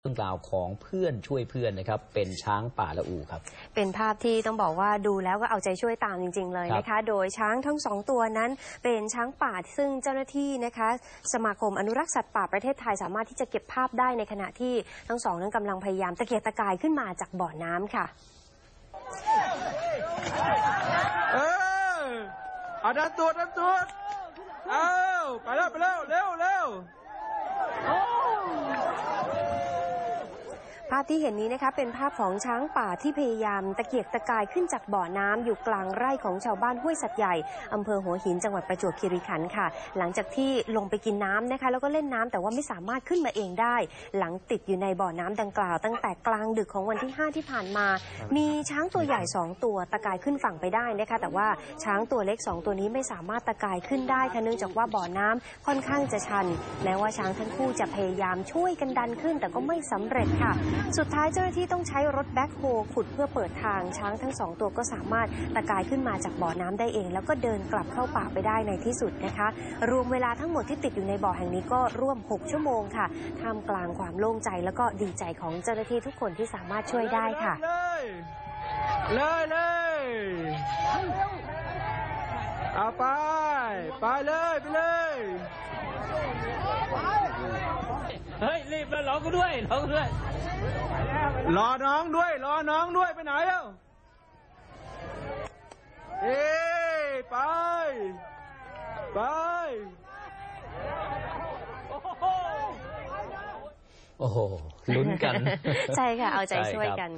เรื่องราวของเพื่อนช่วยเพื่อนนะครับ เป็นช้างป่าละอูครับ เป็นภาพที่ต้องบอกว่าดูแล้วก็เอาใจช่วยตามจริง ๆ เลยนะคะ โดยช้างทั้งสองตัวนั้น เป็นช้างป่าซึ่งเจ้าหน้าที่นะคะ สมาคมอนุรักษ์สัตว์ป่าประเทศไทยสามารถที่จะเก็บภาพได้ในขณะที่ทั้งสองนั้นกำลังพยายามตะเกียกตะกายขึ้นมาจากบ่อน้ำค่ะเออเอาดันตัวดันตัวเอาไปแล้วไปแล้วเร็วเร็ว ภาพที่เห็นนี้นะคะเป็นภาพของช้างป่าที่พยายามตะเกียกตะกายขึ้นจากบ่อน้ำอยู่กลางไร่ของชาวบ้านห้วยสัตว์ใหญ่อำเภอหัวหินจังหวัดประจวบคีรีขันธ์ค่ะ หลังจากที่ลงไปกินน้ำนะคะแล้วก็เล่นน้ำแต่ว่าไม่สามารถขึ้นมาเองได้ หลังติดอยู่ในบ่อน้ำดังกล่าว ตั้งแต่กลางดึกของวันที่ 5 ที่ผ่านมา มีช้างตัวใหญ่ 2 ตัวตะกายขึ้นฝั่งไปได้นะคะแต่ว่าช้างตัวเล็ก 2 ตัวนี้ไม่สามารถตะกายขึ้นได้ค่ะเนื่องจากว่าบ่อน้ำค่อนข้างจะชันแม้ว่าช้างทั้งคู่จะพยายามช่วยกันดันขึ้น แต่ก็ไม่สำเร็จค่ะสุดท้ายเจ้าหน้าที่ต้องใช้รถแบ็คโฮขุดเพื่อเปิดทางช้างทั้งสองตัวก็สามารถตะกายขึ้นมาจากบ่อน้ำได้เอง แล้วก็เดินกลับเข้าป่าไปได้ในที่สุดนะคะ รวมเวลาทั้งหมดที่ติดอยู่ในบ่อแห่งนี้ก็ร่วม 6 ชั่วโมงค่ะท่ามกลางความโล่งใจแล้วก็ดีใจของเจ้าหน้าที่ทุกคนที่สามารถช่วยได้ค่ะเลยเลยเลยเอาไป ไปเลย ไปเลย แล้วรอกูด้วยรอกูด้วย รอน้องด้วย รอน้องด้วยไปไหนเอ้าเอ้ยไป ไปโอ้โหลุ้นกัน ใช่ค่ะ เอาใจใช่ช่วยครับกัน